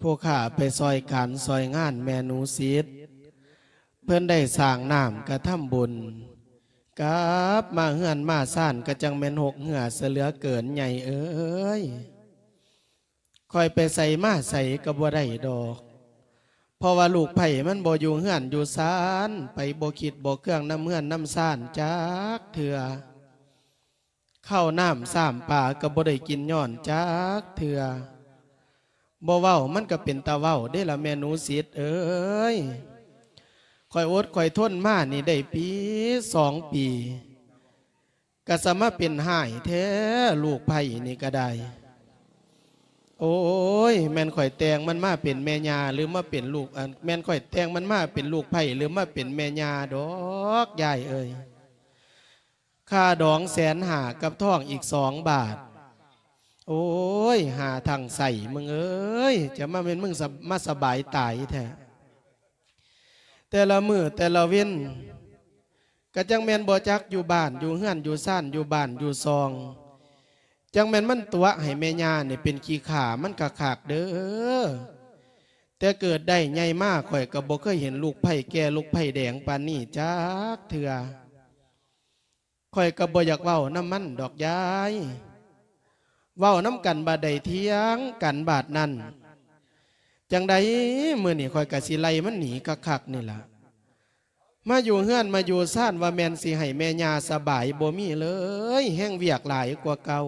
พวกข้าไปซอยการซอยงานแม่หนูซีดเพื่อนได้สร้างน้ำกระทำบุญกลับมาเฮือนมาซ่านกระจังแมนหกเหือเสหลือเกินใหญ่เอ้ยคอยไปใส่มาใส่กระบ่ได้ดอกเพราะว่าลูกไผ่มันบ่อยู่เฮือนอยู่ซานไปบ่คิดบ่เครื่องน้ำเฮือนน้ำซ่านจักเถื่อเข้าน้ำสามป่าก็บ่ได้กินย้อนจักเถื่อ บ่เว้ามันก็เป็นตาเว้าได้ละแม่หนูสิทธ์เอ้ยคอยอดคอยทนมานี่ได้ปีสองปีก็สามารถเป็นหายแท้ลูกไผ่นี่ก็ได้ โอ้ย แม่นข่อยแตงมันมาเป็นแม่ยาหรือมาเป็นลูกแม่นข่อยแตงมันมาเป็นลูกไผ่หรือมาเป็นแม่ยาดอกยายเอ้ยค่าดองแสนหากับท่องอีกสองบาท โอ้ย หาทางใส่มึงเอ้ย จะมาเป็นมึงมาสบายตายแท้แต่ละมือแต่ละเว้นก็จังแม่นบ่จักอยู่บ้านอยู่เฮือนอยู่ซ่านอยู่บ้านอยู่ซอง จังแม่นมันตัวให้แม่ย่าเนี่ยเป็นขี้ขามันกะขากเด้อแต่เกิดได้ใหญ่มากข่อยก็บ่เคยเห็นลูกไผ่แก่ลูกไผ่แดงปานนี้จักเถื่อข่อยก็บ่อยากเว้าน้ำมันดอกยาย เว้าน้ำกันบาดใดเทียงกันบาดนั้นจังใดมื้อนี้ข่อยก็สิไลมันหนีกะคักนี่ละมาอยู่เฮือนมาอยู่ซ่านว่าแมนสิให้แม่ยาสบายบ่มีเลย แห้งเวียกหลายกว่าเก่า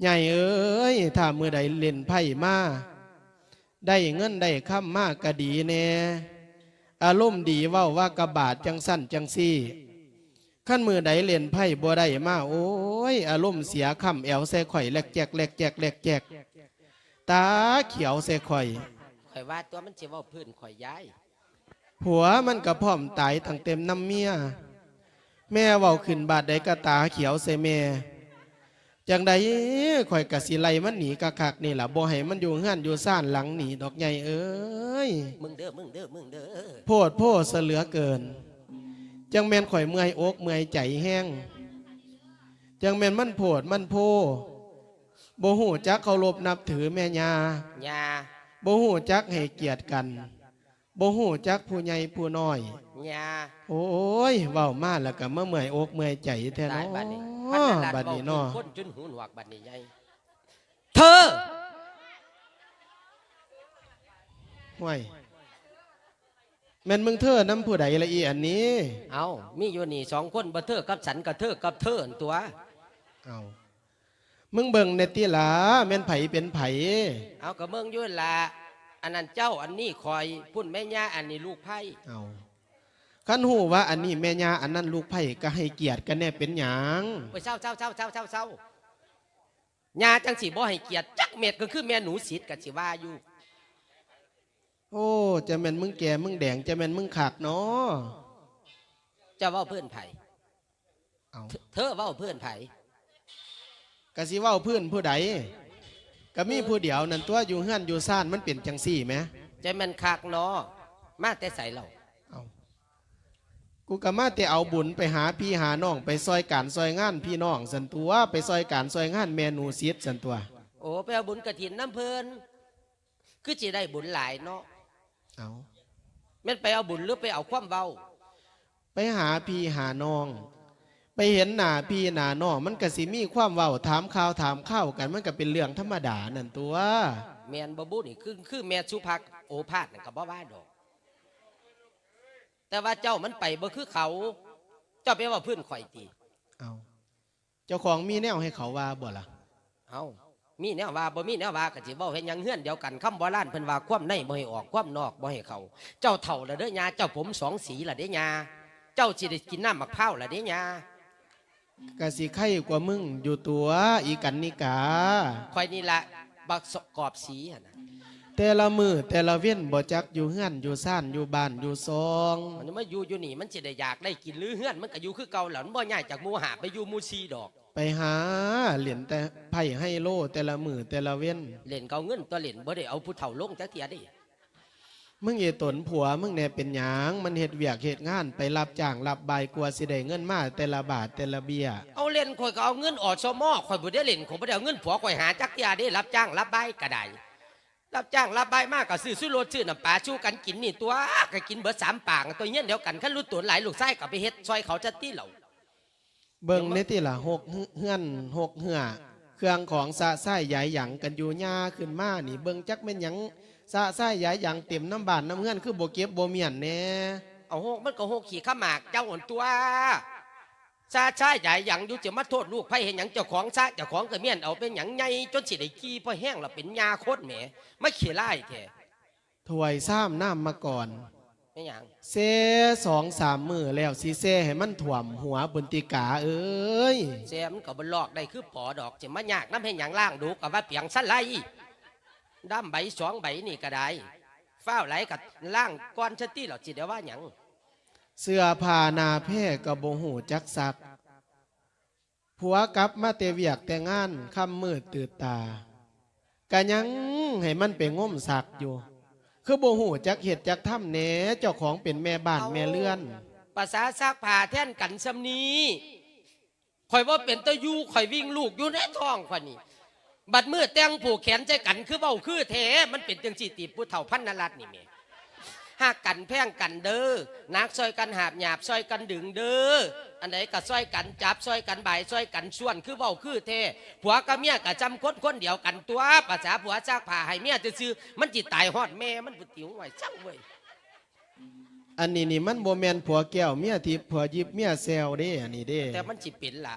ใหญ่เอ้ยถ้ามือใดเล่นไพ่มาได้เงินได้ค่ำมากก็ดีแน่อารมณ์ดีเว้าว่ากระบาดจังสั้นจังซี่ ขั้นมือใดเล่นไพ่บ่ได้มาโอ้ย อารมณ์เสียค่ำแอวใส่ข่อยแหลกแจกแหลกแจกแหลกแจกตาเขียวใส่ข่อยข่อยว่าตัวมันสิเว้าพื้นข่อยย้ายผัวมันก็พร้อมตายตั้งเต็มน้ำเมีย แม่เว้าขึ้นบาดใดกะตาเขียวใส่แม่จังใดข่อยกะสิไลมันหนีกะคักนี่ล่ะบ่ให้มันอยู่เฮือนอยู่ซ่านหลังหนีดอกใหญ่เอ้ยมึงเด้อมึงเด้อมึงเด้อโพดโพดเสเหลือเกิน จังแม่นข่อยเมื่อยอกเมื่อยใจแห้งจังแม่นมันโพดมันโพบ่ฮู้จักเคารพนับถือแม่ยายาบ่ฮู้จักให้เกียรติกันบ่ฮู้จักผู้ใหญ่ผู้น้อยยาโอ้ยเว้ามาแล้วก็มาเมื่อยอกเมื่อยใจแท้ตายเนาะบัดนี้พันนาบับัดดนี้นี้เนาะคนจนหูหนวกบัดนี้ใหญ่เธอห่วย แม่นมึงเธอน้ำผู้ใดละอีอันนี้ เอามีอยู่นี่สองคนบ่เธอกับฉันกับเธอกับเธออันตัว เอามึงเบิ่งในติหลาแม่นไผเป็นไผเอากับเมืองอยุ่นละอันนั้นเจ้าอันนี้คอยพุ่นแม่ย่าอันนี้ลูกไผ่เอาคันหูว่าอันนี้แม่ยาอันนั้นลูกไผก็ให้เกียรติกันแน่เป็นหยังไปเศร้าเศร้าเศร้าเศร้าเศร้าเศร้าญาจังสีบ่ให้เกียรติจักเม็ดก็คือแม่หนูสิทธิ์กับสิว่าอยู่ โอ้จะแม่นมึงแก่มึงแดงจะแม่นมึงขากเนาะเจ้าเว้าเพื่อนไผ่เอาเธเธอเว้าเพื่อนไผ่กะสิเว้าเพื่อนผู้ใดก็มีผู้เดียวนั่นตัวอยู่เฮือนอยู่ซ่านมันเป็นจังซี่ไหมใจมันคักเนาะมาแต่ใส่เราเอากูก็มาแต่เอาบุญไปหาพี่หาน้องไปซอยการซอยงานพี่น้องสันตัวไปซอยการซอยงานแมนูซีดสันตัว โอ้ไปเอาบุญกระถินน้ำเพลินคือจะได้บุญหลายเนาะ เอาแม่นไปเอาบุญหรือไปเอาความเว้าไปหาพี่หาน้อง ไปเห็นหน้าพี่หน้าน้องมันก็สิมีความเว้าถามข่าวถามข้าวกันมันก็เป็นเรื่องธรรมดานั่นตัว แม่นบ่บุนี่คือคือแม่สุภักโอภาสนั่นก็บ่ว่าดอก แต่ว่าเจ้ามันไปบ่คือเขา เจ้าไปว่าเพื่อนข่อยตีเอาเจ้าของมีแนวให้เขาว่าบ่ล่ะ เอา มีแนวว่าบ่มีแนวว่าก็สิเว้าเฮ็ดหยังเฮือนเดียวกันคำโบราณเพิ่นว่าความในบ่ให้ออกความนอกบ่ให้เข้าเจ้าเฒ่าแล้วเด้อยาเจ้าผมสองสีละเด้อยาเจ้าสิได้กินน้ำมะพร้าวละเด้อยากะสิไข่กว่ามึงอยู่ตัวอีกันนิกาข่อยนี่ละบักสกอบสีหั่นน่ะแต่ละมือแต่ละเว้นบ่จักอยู่เฮือนอยู่ซ่านอยู่บ้านอยู่ซองมันมาอยู่อยู่นี่มันสิได้อยากได้กินหรือเฮือนมันก็อยู่คือเก่าแล้วมันบ่ย้ายจากหมู่หาไปอยู่หมู่ซีดอก ไปหาเหรียญแต่ไพ่ให้โลแต่ละมือแต่ละเว้นเล่นเกาเงินตัวเล่นบ่ได้เอาผู้เฒ่าลงจักเทียเดิมึงเอตนผัวมึงแน่เป็นหยังมันเฮ็ดเวียกเฮ็ดงานไปรับจ้างรับใบายกลัวสิได้เงินมาแต่ละบาทแต่ละเบี้ยเอาเล่นข่อยก็เอาเงินออดซมอข่อยบ่ได้เล่นข่อยบ่ได้เอาเงินผัวข่อยหาจักเทียเด้รับจ้างรับใบก็ได้รับจ้างรับใบมากก็ซื้อซื้อรถซื้อน้ำปลาชูกันกินนี่ตัวก็กินเบิดสามปากตัวเงี้ยเดียวกันขั้นรู้ตัวหลายลูกไส้ก็ไปเฮ็ดซอยเขาจะตีเหล่า เบิ่งในที่ละหกเฮือนหกเหือเครื่องของสะไส้ใหญ่หยังกันอยู่หญ้าขึ้นมานี่ เบิ่งจักแม่นหยังสะไส้ใหญ่หยังเต็มน้ำบานน้ำเฮือนคือบ่เก็บบ่เมียนแหน่เอาหกมันก็หกขี่ข้าหมากเจ้าอ่อนตัวซาชายใหญ่หยังอยู่จะมาโทษลูกไผเห็นหยังเจ้าของซะเจ้าของก็เมียนเอาเป็นหยังไงจนสิได้ขี้พอแห้งแล้วเป็นยาโคตรแหมไม่ขี้ไล่แท้ถวยซ้ำน้ำมาก่อน ไม่หยังเซสองสามมือแล้วสิเซให้มันถ่วมหัวบนติกาเอ้ยแซมนก็บ่ลอกได้คือปอดอกจะมายากน้ำให้หยังล่างดูกับว่าเปียงสั้นไล่ด้ามใบสองใบนี่ก็ได้ฟ้าวไหลกับล่างก้อนชะตี้หรอจิเดี๋ยวว่าหยังเสื้อผ้าหนาแพร่กระโบหูจักซักผัวกลับมาเตเวียกแต่งานค่ำมืดตื่นตากะยังให้มันไปง่มสักอยู่ คือโบหูจักเห็ดจักถ้ำแหนเจ้าของเป็นแม่บ้านแม่เลื่อน ภาษาซักผ้าแท่นกันสำนีข่อยว่าเป็นตะยูข่อยวิ่งลูกอยู่ในท้องข่อยนี่บัดมือแต่งผูกแขนใจกันคือเบ้าคือแท้มันเป็นจังสีตีผู้เฒ่าพันนรัตน์นี่แหม่ หากกันแพ่งกันเด้อนักซอยกันหาบหยาบซอยกันดึงเด้ออันไหนก็ซอยกันจับซอยกันบ่ายซอยกันส่วนคือเบ้าคือแท้ผัวกับเมียก็จำคนคนเดียวกันตัวภาษาผัวซักผ้าให้เมียจะซื้อๆมันจิตายฮอดแม่มันบุติ๋วไว้จังเว้ยอันนี้นี่มันโบแมนผัวแก้วเมียทิพย์ผัวยิบเมียแซวเด้อันนี้เด้ แต่มันจิเป็นล่ะ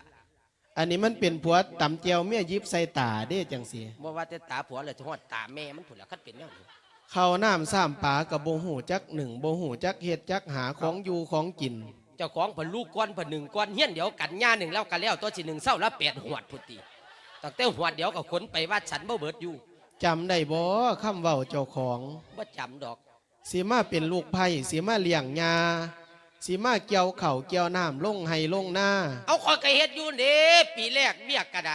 อันนี้มันเป็นผัวตำเจียวเมียยิบใส่ตาเด้จังสีบ่ว่าแต่ตาผัวเลยจะฮอดตาแม่มันผุนละคัดเป็นแนวนี้ เข้าวน้ำซ้ำปลากับโบหูจักหนึ่งโบหูจักเห็ดจักหาของอยู่ของกิน เจ้าของเพิ่นลูกก้อนเพิ่นหนึ่งก้อนเฮี้ยนเดียวกันย่าหนึ่งแล้วกันแล้วตัวสิหนึ่งเศร้าละแปดหวดพุติตั้งแต่หวดเดียวก็ขนไปว่าฉันบ่เบิดอยู่จำได้บ่คำเว้าเจ้าของบ่จำดอกสีมาเป็นลูกไผ่สีมาเลี้ยงยาสีมาเกี่ยวเข่าวเกี่ยวน้ำลงไห้ลงหน้า เอาคอยก็เฮ็ดอยู่เด้ปีแรกเบี้ยกระได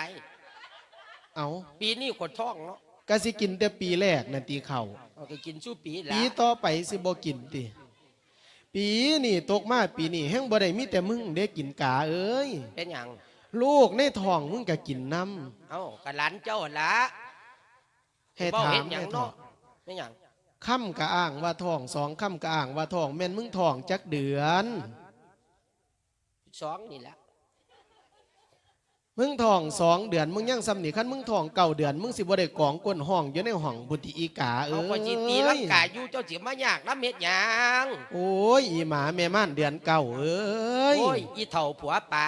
เอาปีนี้คนท้องเนาะก็สิกินแต่ปีแรกนั่นตีเข่า เอาก็กินสู้ปีปีละต่อไปสิบ่กินติ ปีนี่ตกมาปีนี้แห้งบ่ได้มีแต่มึงได้กินกาเอ้ย เป็นหยังลูกในท้องมึงก็กินน้เอากะหลานเจ้าละำให้เว้ถาเฮ็มดหยังให้ถาเนาะมเป็นหยังคำกะอ้างว่าท้องสองคำกะอ้างว่าท้องแม่นมึงท้องจักเดือนสองนี่แหละ มึงท้องสองเดือนมึงยังซ้ำนี่คันมึงท้องเก่าเดือนมึงสิบ่ได้กองก้นห้องอยู่ในห้องบุตรีอีกาเอ้เอายก็สิตีลังกาอยู่เจ้าสิมายากน้ำเฮ็ดหยังโอ้ยอีหมาแม่ม่านเดือนเก่าเอ้ยโอ้ยอีเฒ่าผัวป่า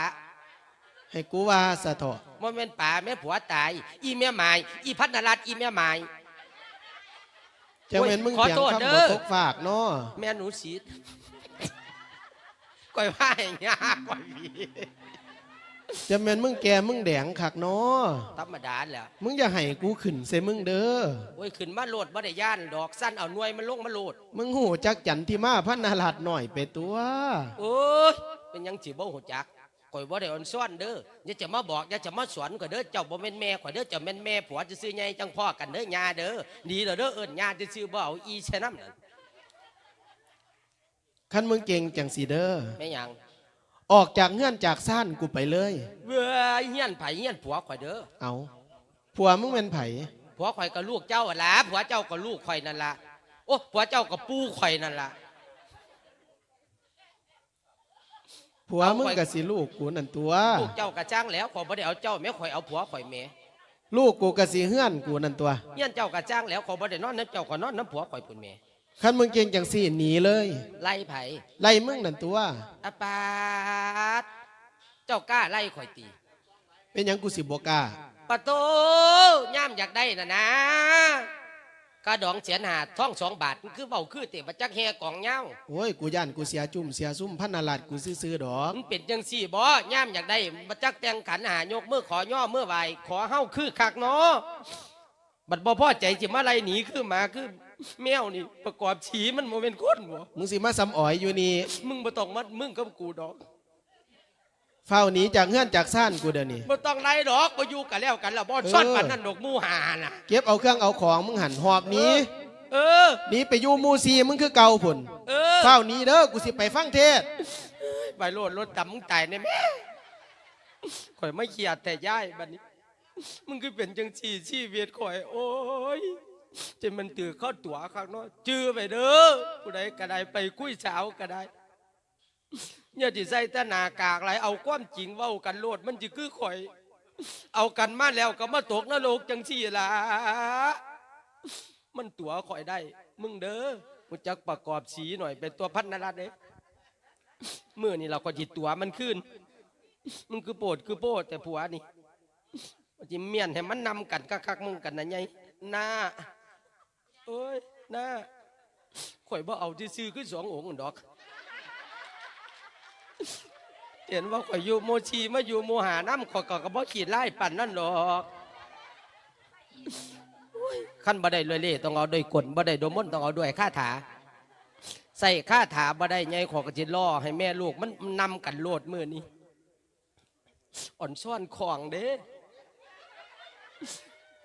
ให้กูว่าสะเถาะมันเป็นป่าแม่ผัวตาย อีแม่หมาย อีพัฒนรัตน์อีแม่หมาย จะเป็นมึงขอเถียงโทษคำเด้บ่อ ตกฝากเนาะแม่หนูสีดก่อยว่าอย่างยากก่อยวี จะเป็นมึงแกมึงแดงคักเนาะธรรมดาแหละมึงอย่าให้กูขึ้นใส่มึงเด้อโอ้ยขึ้นมาโลดบ่ได้ย่านดอกสั้นเอาหน่วยมันลงมาโลด มึงหูจักจันที่มาพันนาลัดหน่อยไปตัว โอ้ยเป็นหยังสิบ่หูจักก่อยบ่ได้อ่อนซ่อนเด้ออย่าจะมาบอกอย่าจะมาสอนก็เด้อเจ้าบ่แม่นแม่ข่อยเด้อเจ้าแม่นแม่ผัวจะซื้อใหญ่จังพ่อกันเด้อยาเด้อดีแล้วเด้อเอิ้นยาจะซื้อบ่เอาอีใช่น้ำนั่นคันมึงเก่งจังสีเด้อแม่หยัง ออกจากเงื่อนจากซ่านกูไปเลย เว้ยเฮียนไผเฮียนผัวข่อยเด้อเอาผัวมึงเป็นไผผัวข่อยก็ลูกเจ้าหั่นล่ะผัวเจ้าก็ลูกข่อยนั่นล่ะโอ้ผัวเจ้าก็ปู่ข่อยนั่นล่ะ ผัวเอามึงข่อยกับสิลูกกูนั่นตัว ลูกเจ้ากระจ้างแล้วข่อยบ่ได้เอาเจ้าแม่ข่อยเอาผัวข่อยแม่ลูกกูกับสิเฮือนกูนั่นตัว เฮียนเจ้ากระจ้างแล้วข่อยบ่ได้นอนน้ำเจ้าข่อยนอนน้ำผัวข่อยพุ่นแม่ คันมึงเก่งจังสี่หนีเลย ไล่ไผไล่มึงนั่นตัว อาปาดเจ้ากล้าไล่ข่อยตีเป็นหยังกูสิบกล้าปะโตย่ามอยากได้น่ะนะกระดองเสียนหาท่องสองบาทมันคือเบาคือเตะบัจักแฮกองเงาโอ้ยกูย่านกูเสียจุ่มเสียซุ่มพันนาลัดกูซื้อๆดอก มันเป็นจังสี่บ่ย่ามอยากได้บัจักแต่งขันหายกมือขอย่อมือไหวขอเฮ้าคือคักเนาะบัดบ่พอใจสิมาไล่หนีคือหมาคือ แมวนี่ประกอบฉีมันโมเป็นคนบ่มึงสิมาซ้ำอ๋อยอยู่นี่มึงบ่ต้องมัดมึงกับกูดอกเฝ้าหนีจากเงื่อนจากซ่านกูเดี๋ยวนี้บ่ต้องไล่ดอกบ่อยู่กันแล้วกันแล้วบ่ซ่อนปันนั่นดอกหมู่หาน่ะเก็บเอาเครื่องเอาของมึงหันหอบหนี้เออหนีไปอยู่หมูซีมึงคือเก่าผุนเออเฝ้าหนี้เด้อกูสิไปฟังเทศน์ไปโลดรถต่ำมึงตายแน่แม่ข่อยไม่เขียดแต่ย่ายบัดนี้ มึงคือเป็นจังสี่ชีวิตข่อย โอ้ย จะมันตือเข้าตัวข้างนอกจื้อไปเด้อผู้ใดก็ได้ไปคุยสาวก็ได้อย่าที่ใส่ตหนากากไรเอาความจริงเว้ากันโลดมันจะคือข่อย เอากันมาแล้วก็มาตกนรกจังสี่ละมันตัวข่อยได้ มึงเด้อมุจักประกอบสีหน่อยเป็นตัวพันนรัตน์เด้เมื่อนี่เราก็จิตตัวมันขึ้นมึงคือโปดคือโปดแต่ผัวนี่จิเมียนให้มันนำกันคักๆมึงกันนะไงหน้า เอ้ยหน้าข่อยบ่เอาที่ซื้อคือสององค์นนดอก เห็นว่าข่อยอยู่โมชีมาอยู่โมหาน้ำข่อยก็กบ่ขีดไล่ปั่นนั่นหรอกขั้นบ่ได้เลยเล่ต้องเอาด้วยกลบ่ได้โดมนต้องเอาด้วยคาถา ใส่คาถาบ่ได้ไงขอยก็จิล่อให้แม่ลูกมันนำกันโลดมือนี้อ่อนซ่อนของเด้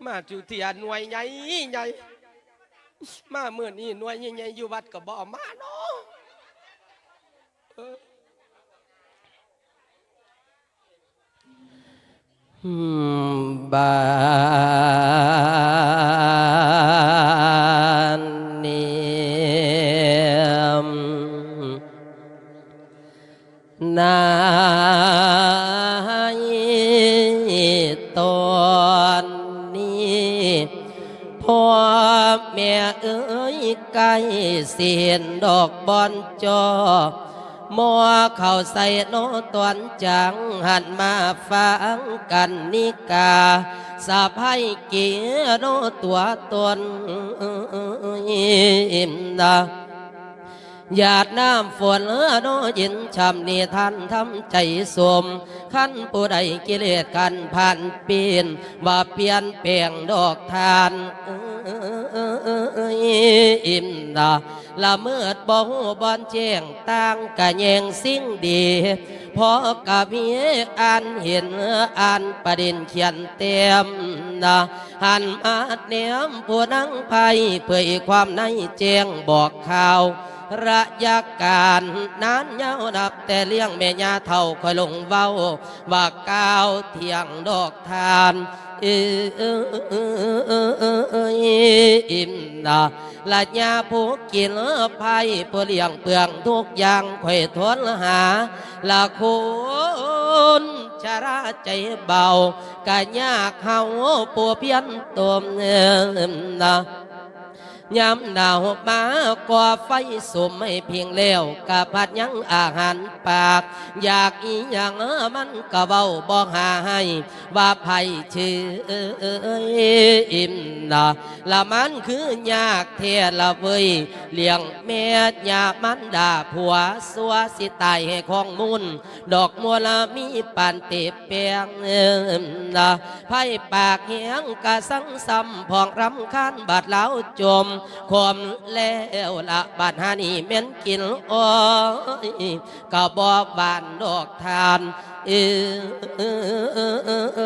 มาจุเทียหน่วยใหญ่ใหญ่ มาเมื่อนี้หน่วยใหญ่ๆอยู่วัดก็บ่อมาเนาะบา เข้าใส่โนตวนจังหันมาฟังกันนิกาสะพายเกียโนตัวตนอิมดาหยาดน้ำฝนโนยินชำนี่ท่านทำใจสมขั้นผู้ใดกิเลสกันผ่านปีนว่าเปลี่ยนแปลงดอกทานอิ มดาละเมิดบ่หูบอนแจ้งต่างกะแยงสิ่งดีพอกะมีอ่านเห็นอ่านประเด็นเขียนเต็มนะหันมาเนียมผู้นั่งไพ่เผยความในแจ้งบอกข่าว ระยะการนานยาวนับแต่เลี้ยงแม่ยาเท่าคอยลงเว้าว่าก้าวเที่ยงดอกทาน อิ่มนะละยาผู้กินภัยเปลี่ยงเปลืองทุกอย่างคอยทนหา ละคุณชาราใจเบากะยากเขาปัวเพียนตัวเนิ่มนะ ยามหนาวมาก่อไฟสมไม่เพียงแล้วกะพัดยังอาหารปาก อยากอีหยังมันก็เบาบอกหาให้ ว่าไผชื่ออิ่มนะละมันคือยากเทละเวยเลี้ยงแม่ยามันดาผัวสัวสิตายให้ของมุนดอกมัวละมีปานเตบเปียงนะไผ่ปากเหียงกะสังซ้ำพองรำคาญบาดเหลาจมคมแล้วละบานหานี่เม่นกินโอ้ยกะบอบานดอกทานเออ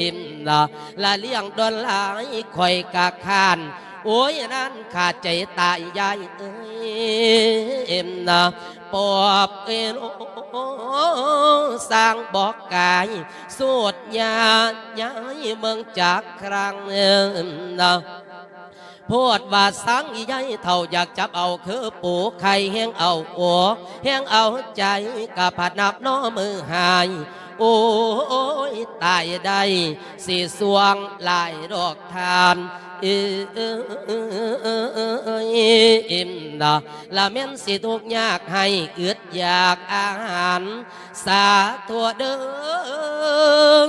อิ่มละละเลี้ยงดอนหลายคอยกะคาน โอ้ยนั้นขาดใจตายยายเอ้ยเอ็มนะปอบเอ็นสร้างบอกกายสวดยาย้ายเมืองจากครั้งเอ็มนะโพดว่าสังอีใหญ่เท่าอยากจับเอาคือปูไข่แห้งเอาโอแห้งเอาใจกับผัดนับน้อมือหาย โอ้ยตายได้สีสวงหลายดอกทานอิ่มดาละเม่นสิทุกยากให้อึดอยากอาหาร สาทั่วเดิม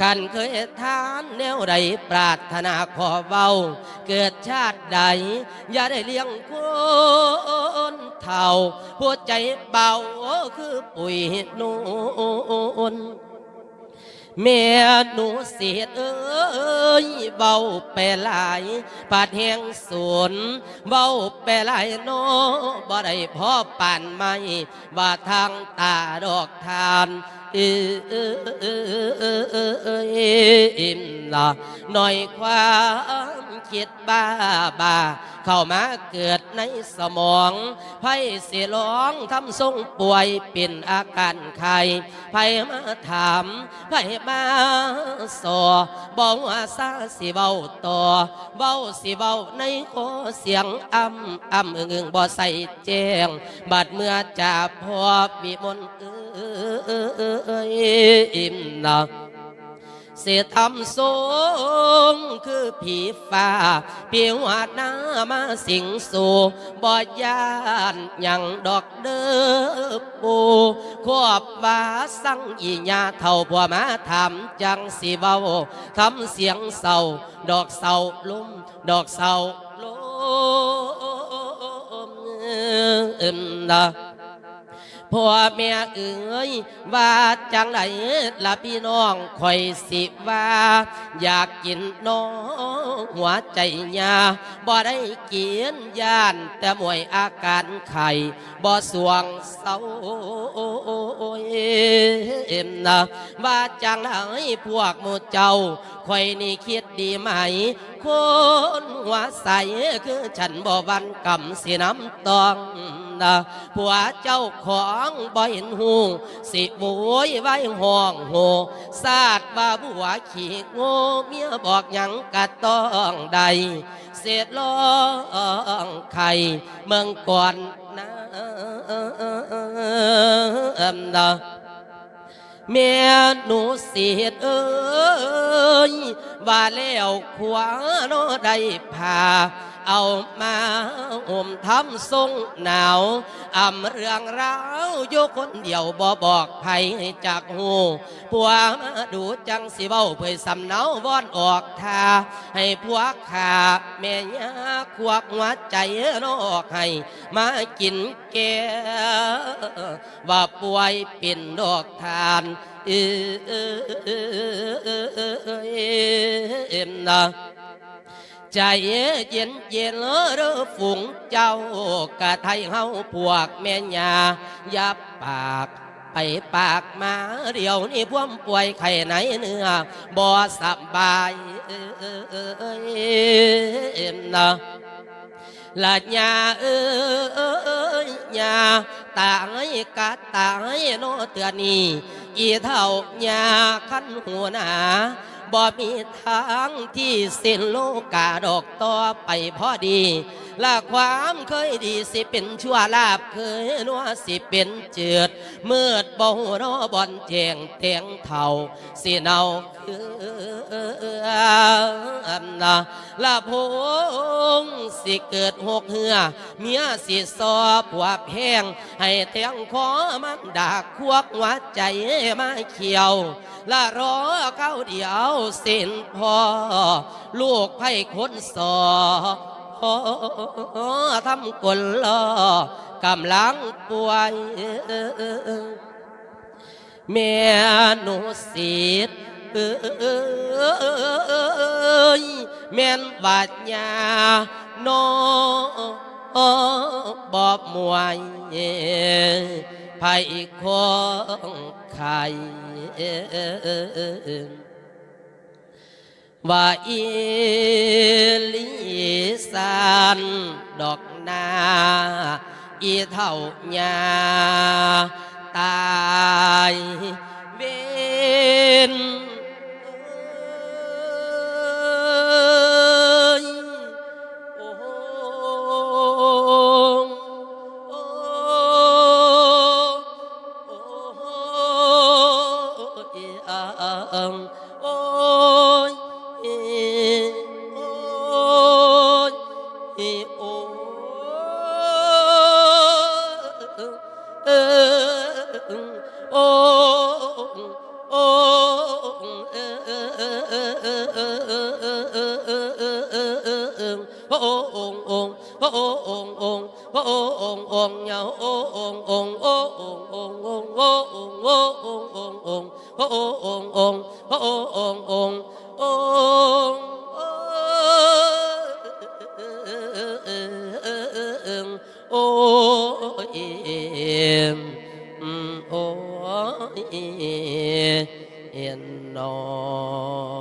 ขันเคยทานแนวใดปรารถนาขอเบา เกิดชาติใด อย่าได้เลี้ยงคนเท่าหัวใจเบาคือปุ๋ยนูน แม่หนูเสียเอ้ยเบาไปหลายปาดแหงสวนเบาไปหลายโนบ่ได้พ่อป่านไม่ว่าทางตาดอกทาน เอเอเอเอเอเออิ่มละหน่อยความคิดบ้าบาเข้ามาเกิดในสมองไพ่เสียร้องทำทรงป่วยเป็นอาการไข้ไพ่มาถามไพ่มาสอบอกว่าซาสิเบาต่อเบาสิเบาในคอเสียงอ่ำอ่ำอึงอึงบ่ใส่แจ้งบัดเมื่อจะพอวิมลเอ้ย อิ่มหนักเสียทำสูงคือผีฟ้าเปียวหาดน้ามาสิงสู่บ่ยานยังดอกเด้อปูควบว่าสั่งอีญาเท่าผัวมาถามจังสิเบาทำเสียงเศร้าดอกเศร้าลุ่มดอกเศร้าลมเอิ่มนะ พ่อแม่เอ๋ยว่าจังไหนละพี่น้องคอยสิว่า อยากกินน้องหัวใจยาบ่ได้กินย่าน แต่มวยอาการไข่บ่สวงเศร้าเอ็มนะว่าจังไหนพวกหมูเจ้า คอยนี่คิดดีไหม คนหัวใสคือฉันบ่วันกำสิน้ำตองนะผัวเจ้าของบ่เห็นหูสิบวยไว้ห้องโหซาดว่าบัวขี้โง่เมียบอกหยังกะต้องใดเศษลองไข่เมืองก่อนนะนะ แม่หนูเสียดเอ้ยว่าแล้วขวานอได้ผ่า เอามาห่มทำทรงหนาวอ่ำเรื่องราวอยู่คนเดียวบ่บอกไผให้จากหูผัวมาดูจังสิเบ้าเผยสำเนาวอนออกทาให้พวกขาแม่ยาควักหัวใจนอกให้มากินแกว่าป่วยเป็นดอกทานเอเอ็มนะ ใจเย็นเย็นเด้อฝูงเจ้ากะไทยเฮาพวกแม่ยาย่าปากไปปากมาเดี๋ยวนี้พวมป่วยไข้ไหนเนื้อบ่สบายเอ็มนะ là nhà ơi nhà tải cả tải nó tựa nì y thầu nhà khăn หัวหนา บ่มีทางที่สิ้นโลกาดอกต่อไปพอดี ละความเคยดีสิเป็นชั่วลาบเคยนัวสิเป็นเจืดมืดบ่หูนอบอนแจงเตียงเท่าสิเนาคืออันนะละพงสิเกิดหกเหือเมียสิสอบผัวแพงให้เตียงขอมันดาควกหัวใจมาเขียวละรอเข้าเดียวสิ้นพอลูกไผ่คนสอพอ ทำกลลอกำลังป่วยแม่หนูสิทธิ์เอ้ยแม่นบาดยาโนบอบมวยไผ่ของไข่ và y lý san đọt na y thầu nhà tài bên hiền Oh.